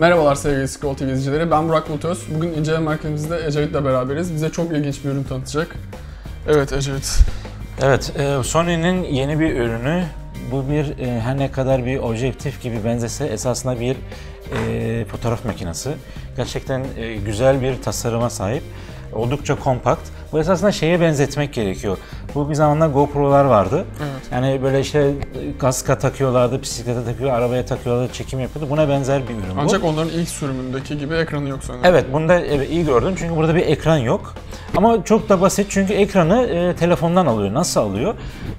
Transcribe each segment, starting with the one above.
Merhabalar sevgili Scroll TV izleyicileri. Ben Burak Bulut Öz. Bugün inceleme merkezimizde Ecevit'le beraberiz. Bize çok ilginç bir ürün tanıtacak. Evet Ecevit. Evet, e, Sony'nin yeni bir ürünü. Bu bir e, her ne kadar bir objektif gibi benzese esasında bir e, fotoğraf makinesi. Gerçekten e, güzel bir tasarıma sahip. Oldukça kompakt. Bu esasında şeye benzetmek gerekiyor. Bu bir zamanlar GoPro'lar vardı. Evet. Yani böyle işte kaska takıyorlardı, bisiklete takıyor, arabaya takıyorlardı, çekim yapıyordu. Buna benzer bir ürün bu. Ancak onların ilk sürümündeki gibi ekranı yok sanırım. Evet, bunda evet, iyi gördüm çünkü burada bir ekran yok. Ama çok da basit çünkü ekranı e, telefondan alıyor. Nasıl alıyor?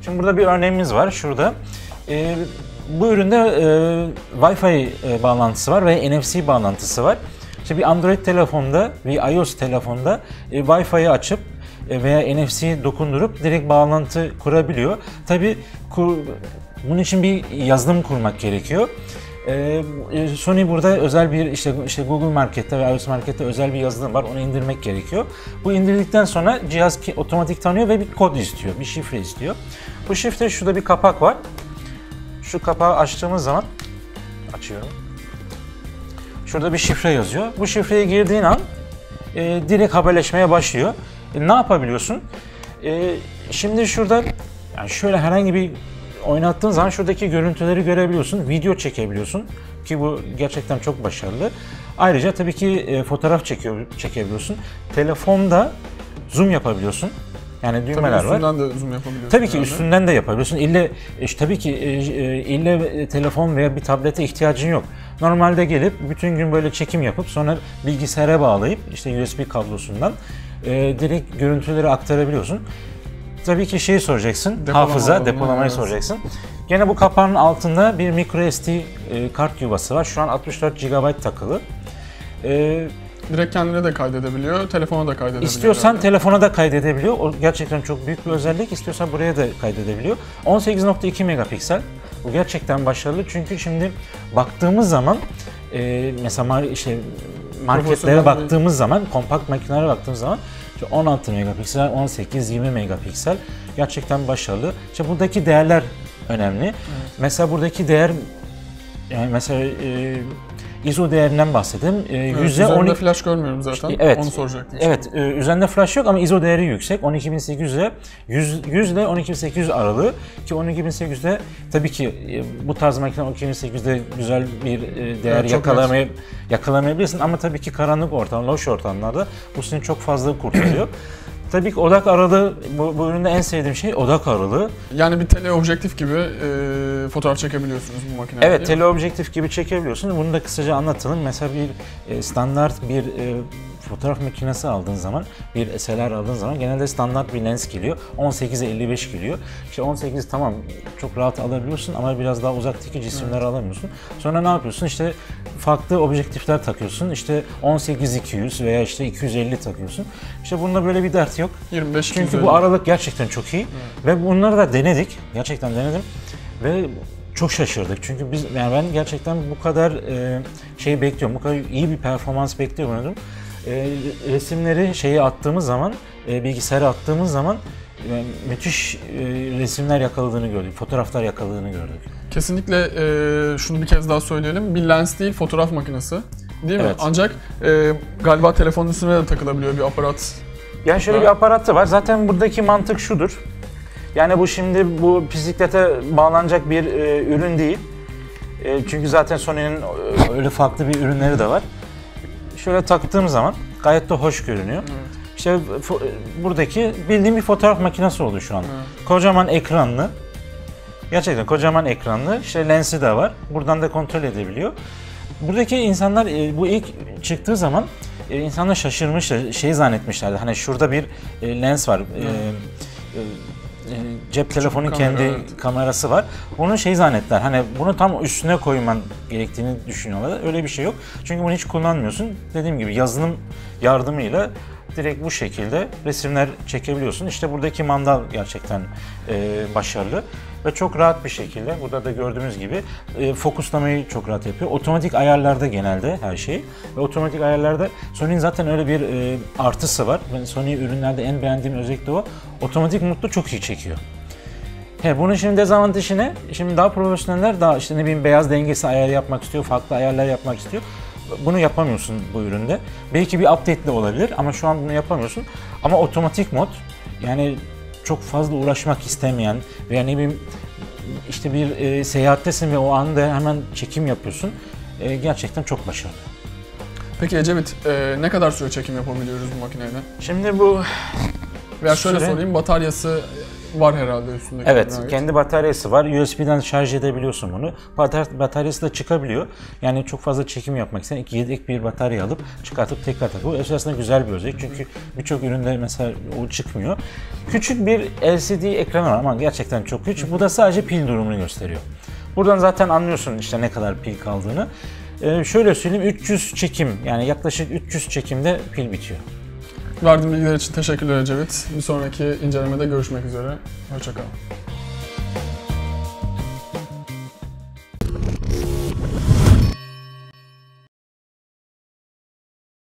Şimdi burada bir örneğimiz var şurada. E, bu üründe e, Wi-Fi e, bağlantısı var ve NFC bağlantısı var. İşte bir Android telefonda, bir iOS telefonda e, Wi-Fi'yi açıp e, veya NFC dokundurup direkt bağlantı kurabiliyor. Tabii kur, bunun için bir yazılım kurmak gerekiyor. Ee, Sony burada özel bir işte işte Google Market'te ve iOS Market'te özel bir yazılım var. Onu indirmek gerekiyor. Bu indirdikten sonra cihaz ki otomatik tanıyor ve bir kod istiyor, bir şifre istiyor. Bu şifre şurada bir kapak var. Şu kapağı açtığımız zaman açıyorum. Şurada bir şifre yazıyor. Bu şifreyi girdiğin an e, direkt haberleşmeye başlıyor. E, ne yapabiliyorsun? E, şimdi şurada yani şöyle herhangi bir oynattığın zaman şuradaki görüntüleri görebiliyorsun, video çekebiliyorsun ki bu gerçekten çok başarılı. Ayrıca tabii ki e, fotoğraf çekiyor, çekebiliyorsun. Telefonda zoom yapabiliyorsun. Yani düğmeler Tabii var. üstünden de zoom yapabiliyorsun. Tabii ki herhalde. üstünden de yapabiliyorsun. İlle işte tabii ki e, e, ille telefon veya bir tablete ihtiyacın yok. Normalde gelip bütün gün böyle çekim yapıp sonra bilgisayara bağlayıp işte USB kablosundan e, direkt görüntüleri aktarabiliyorsun. Tabii ki şeyi soracaksın, Depolama hafıza, depolamayı evet. soracaksın. Gene bu kapağın altında bir micro SD e, kart yuvası var. Şu an 64 GB takılı. E, Direkt kendine de kaydedebiliyor, telefona da kaydedebiliyor. İstiyorsan telefona da kaydedebiliyor. O gerçekten çok büyük bir özellik. İstiyorsan buraya da kaydedebiliyor. 18.2 megapiksel. Bu gerçekten başarılı çünkü şimdi baktığımız zaman e, mesela işte marketlere baktığımız zaman, kompakt makinelere baktığımız zaman işte 16 megapiksel, 18, 20 megapiksel gerçekten başarılı. İşte buradaki değerler önemli. Mesela buradaki değer yani mesela e, ISO değerinden bahsedeyim. E, Evet, üzerinde 12 flash görmüyorum zaten. İşte evet. Onu soracaktım. Evet, e, üzerinde flash yok ama ISO değeri yüksek. 12800 ile 100, 100 ile 12800 aralığı ki 12800'de tabii ki e, bu tarz makine 12800'de güzel bir e, değer Evet, yakalamay yakalamayabilirsin ama tabii ki karanlık ortam, loş ortamlarda bu seni çok fazla kurtarıyor. tabii ki odak aralığı, bu, bu üründe en sevdiğim şey odak aralığı. Yani bir teleobjektif gibi e, fotoğraf çekebiliyorsunuz bu makinede. Evet, teleobjektif gibi çekebiliyorsun. Bunu da kısaca anlatalım. Mesela bir e, standart bir e, fotoğraf makinesi aldığın zaman, bir SLR aldığın zaman genelde standart bir lens geliyor. 18'e 55 geliyor. İşte 18 tamam çok rahat alabiliyorsun ama biraz daha uzaktaki cisimleri alamıyorsun. Sonra ne yapıyorsun? İşte farklı objektifler takıyorsun. İşte 18-200 veya işte 250 takıyorsun. İşte bunda böyle bir dert yok. 25 Çünkü 250. bu aralık gerçekten çok iyi ve bunları da denedik. Gerçekten denedim ve çok şaşırdık. Çünkü biz yani ben gerçekten bu kadar e, şey bekliyorum. Bu kadar iyi bir performans beklemiyordum. E, resimleri şeye attığımız zaman, e, bilgisayara attığımız zaman müthiş e, resimler yakaladığını gördük. Fotoğraflar yakaladığını gördük. Kesinlikle e, şunu bir kez daha söyleyelim. Bir lens değil, fotoğraf makinesi. Değil mi? Evet. Ancak e, galiba telefonun üstüne de takılabiliyor bir aparat. Yani şöyle Evet. bir aparat da var. Zaten buradaki mantık şudur. Yani bu şimdi bu bisiklete bağlanacak bir e, ürün değil. E, çünkü zaten Sony'nin e, öyle farklı bir ürünleri de var. Şöyle taktığım zaman gayet de hoş görünüyor. İşte buradaki bildiğim bir fotoğraf makinesi oldu şu an. Kocaman ekranlı. Gerçekten kocaman ekranlı. İşte lensi de var. Buradan da kontrol edebiliyor. Buradaki insanlar e, bu ilk çıktığı zaman e, insanlar şaşırmışlar, şey zannetmişlerdi. Hani şurada bir e, lens var. Cep telefonun kamera, kendi evet. kamerası var. Bunu şey zannettiler. Hani bunu tam üstüne koyman gerektiğini düşünüyorlar. Öyle bir şey yok. Çünkü bunu hiç kullanmıyorsun. Dediğim gibi yazılım yardımıyla direkt bu şekilde resimler çekebiliyorsun. İşte buradaki mandal gerçekten e, başarılı ve çok rahat bir şekilde burada da gördüğümüz gibi e, fokuslamayı çok rahat yapıyor. Otomatik ayarlarda genelde her şey ve otomatik ayarlarda Sony'nin zaten öyle bir e, artısı var. Ben Sony ürünlerde en beğendiğim özellik de o. Otomatik mutlu çok iyi çekiyor. He, bunun şimdi dezavantajı ne? Şimdi daha profesyoneller daha işte ne bileyim beyaz dengesi ayarı yapmak istiyor, farklı ayarlar yapmak istiyor. Bunu yapamıyorsun bu üründe. Belki bir update de olabilir ama şu an bunu yapamıyorsun. Ama otomatik mod yani çok fazla uğraşmak istemeyen veya ne bileyim işte bir e, seyahattesin ve o anda hemen çekim yapıyorsun. E, gerçekten çok başarılı. Peki Ecevit e, ne kadar süre çekim yapabiliyoruz bu makineyle? Şimdi bu Veya şöyle Süre- sorayım bataryası var herhalde üstünde. Evet, ait. kendi bataryası var. USB'den şarj edebiliyorsun bunu. Batar- bataryası da çıkabiliyor. Yani çok fazla çekim yapmak isteyen iki yedek bir batarya alıp çıkartıp tekrar takıp. Bu esasında güzel bir özellik çünkü birçok üründe mesela o çıkmıyor. Küçük bir LCD ekranı var ama gerçekten çok küçük. Bu da sadece pil durumunu gösteriyor. Buradan zaten anlıyorsun işte ne kadar pil kaldığını. Ee, şöyle söyleyeyim 300 çekim yani yaklaşık 300 çekimde pil bitiyor. Verdiğin bilgiler için teşekkürler Ecevit. Bir sonraki incelemede görüşmek üzere. Hoşçakalın.